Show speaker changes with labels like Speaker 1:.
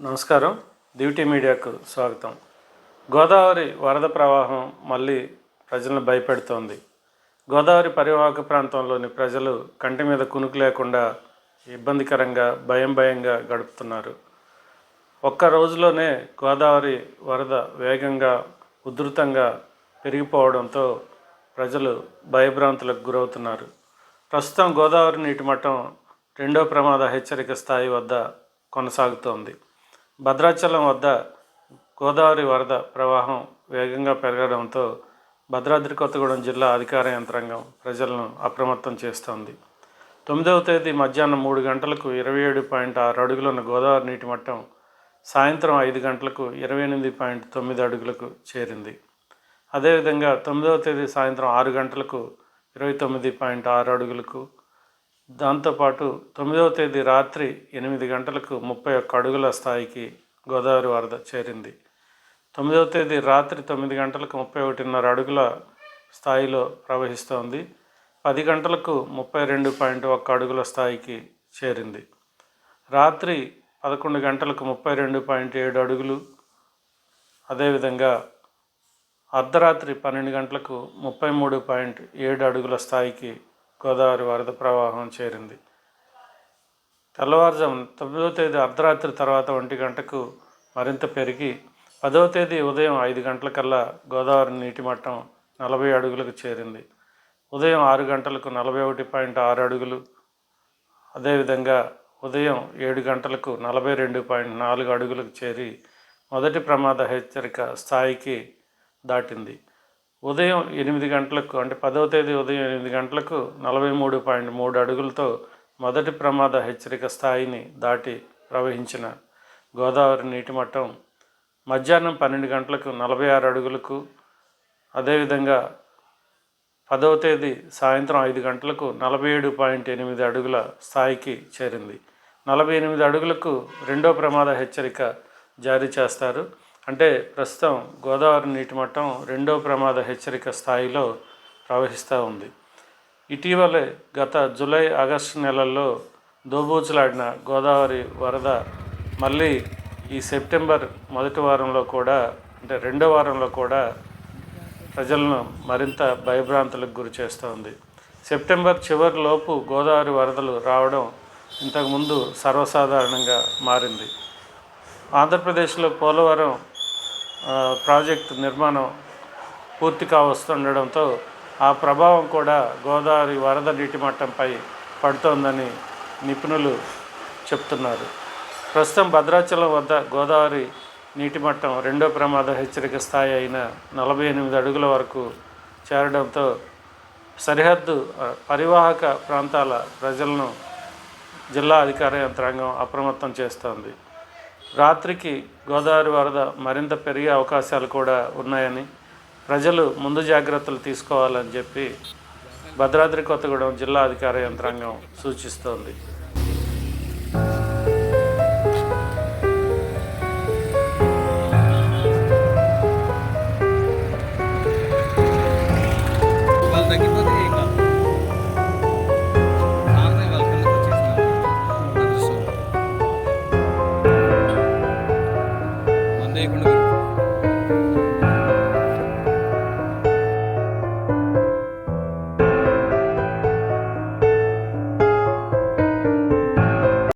Speaker 1: నమస్కారం. డ్యూటీ మీడియాకు స్వాగతం. గోదావరి వరద ప్రవాహం మళ్ళీ ప్రజలను భయపెడుతోంది. గోదావరి పరివాహక ప్రాంతంలోని ప్రజలు కంటి మీద కునుకు లేకుండా ఇబ్బందికరంగా భయం భయంగా గడుపుతున్నారు. ఒక్క రోజులోనే గోదావరి వరద వేగంగా ఉధృతంగా పెరిగిపోవడంతో ప్రజలు భయభ్రాంతులకు గురవుతున్నారు. ప్రస్తుతం గోదావరి నీటి మట్టం రెండో ప్రమాద హెచ్చరిక స్థాయి వద్ద కొనసాగుతోంది. భద్రాచలం వద్ద గోదావరి వరద ప్రవాహం వేగంగా పెరగడంతో భద్రాద్రి కొత్తగూడెం జిల్లా అధికార యంత్రాంగం ప్రజలను అప్రమత్తం చేస్తోంది. తొమ్మిదవ తేదీ మధ్యాహ్నం మూడు గంటలకు ఇరవై ఏడు పాయింట్ ఆరు అడుగులున్న గోదావరి నీటి మట్టం సాయంత్రం ఐదు గంటలకు ఇరవై ఎనిమిది పాయింట్ తొమ్మిది అడుగులకు చేరింది. అదేవిధంగా తొమ్మిదవ తేదీ సాయంత్రం ఆరు గంటలకు ఇరవై తొమ్మిది పాయింట్ ఆరు అడుగులకు దాంతోపాటు తొమ్మిదవ తేదీ రాత్రి ఎనిమిది గంటలకు ముప్పై ఒక్క అడుగుల స్థాయికి గోదావరి వరద చేరింది. తొమ్మిదవ తేదీ రాత్రి తొమ్మిది గంటలకు ముప్పై ఒకటిన్నర అడుగుల స్థాయిలో ప్రవహిస్తోంది. పది గంటలకు ముప్పై రెండు పాయింట్ ఒక్క అడుగుల స్థాయికి చేరింది. రాత్రి పదకొండు గంటలకు ముప్పై రెండు పాయింట్ ఏడు అడుగులు అదేవిధంగా అర్ధరాత్రి పన్నెండు గంటలకు ముప్పై మూడు పాయింట్ ఏడు అడుగుల స్థాయికి గోదావరి వరద ప్రవాహం చేరింది. తెల్లవారుజాము తొమ్మిదవ తేదీ అర్ధరాత్రి తర్వాత ఒంటి గంటకు మరింత పెరిగి పదవ తేదీ ఉదయం ఐదు గంటలకల్లా గోదావరి నీటి మట్టం నలభై అడుగులకు చేరింది. ఉదయం ఆరు గంటలకు నలభై ఒకటి పాయింట్ ఆరు అడుగులు అదేవిధంగా ఉదయం ఏడు గంటలకు నలభై రెండు పాయింట్ నాలుగు అడుగులకు చేరి మొదటి ప్రమాద హెచ్చరిక స్థాయికి దాటింది. ఉదయం ఎనిమిది గంటలకు అంటే పదవ తేదీ ఉదయం ఎనిమిది గంటలకు నలభై మూడు పాయింట్ మూడు అడుగులతో మొదటి ప్రమాద హెచ్చరిక స్థాయిని దాటి ప్రవహించిన గోదావరి నీటి మట్టం మధ్యాహ్నం పన్నెండు గంటలకు నలభై ఆరు అడుగులకు అదేవిధంగా పదవ తేదీ సాయంత్రం ఐదు గంటలకు నలభై ఏడు పాయింట్ ఎనిమిది అడుగుల స్థాయికి చేరింది. నలభై ఎనిమిది అడుగులకు రెండో ప్రమాద హెచ్చరిక జారీ చేస్తారు. అంటే ప్రస్తుతం గోదావరి నీటి మట్టం రెండో ప్రమాద హెచ్చరిక స్థాయిలో ప్రవహిస్తూ ఉంది. ఇటీవలే గత జూలై ఆగస్టు నెలల్లో దోబూచులాడిన గోదావరి వరద మళ్ళీ ఈ సెప్టెంబర్ మొదటి వారంలో కూడా అంటే రెండో వారంలో కూడా ప్రజలను మరింత భయభ్రాంతులకు గురి చేస్తోంది సెప్టెంబర్ చివరిలోపు గోదావరి వరదలు రావడం ఇంతకుముందు సర్వసాధారణంగా మారింది. ఆంధ్రప్రదేశ్లో పోలవరం ప్రాజెక్టు నిర్మాణం పూర్తి కావస్తుండడంతో ఆ ప్రభావం కూడా గోదావరి వరద నీటి మట్టంపై పడుతోందని నిపుణులు చెప్తున్నారు. ప్రస్తుతం భద్రాచలం వద్ద గోదావరి నీటి మట్టం రెండో ప్రమాద హెచ్చరిక స్థాయి అయిన నలభై ఎనిమిది అడుగుల వరకు చేరడంతో సరిహద్దు పరివాహక ప్రాంతాల ప్రజలను జిల్లా అధికార యంత్రాంగం అప్రమత్తం చేస్తోంది. రాత్రికి గోదావరి వరద మరింత పెరిగే అవకాశాలు కూడా ఉన్నాయని ప్రజలు ముందు జాగ్రత్తలు తీసుకోవాలని చెప్పి భద్రాద్రి కొత్తగూడెం జిల్లా అధికార యంత్రాంగం సూచిస్తోంది.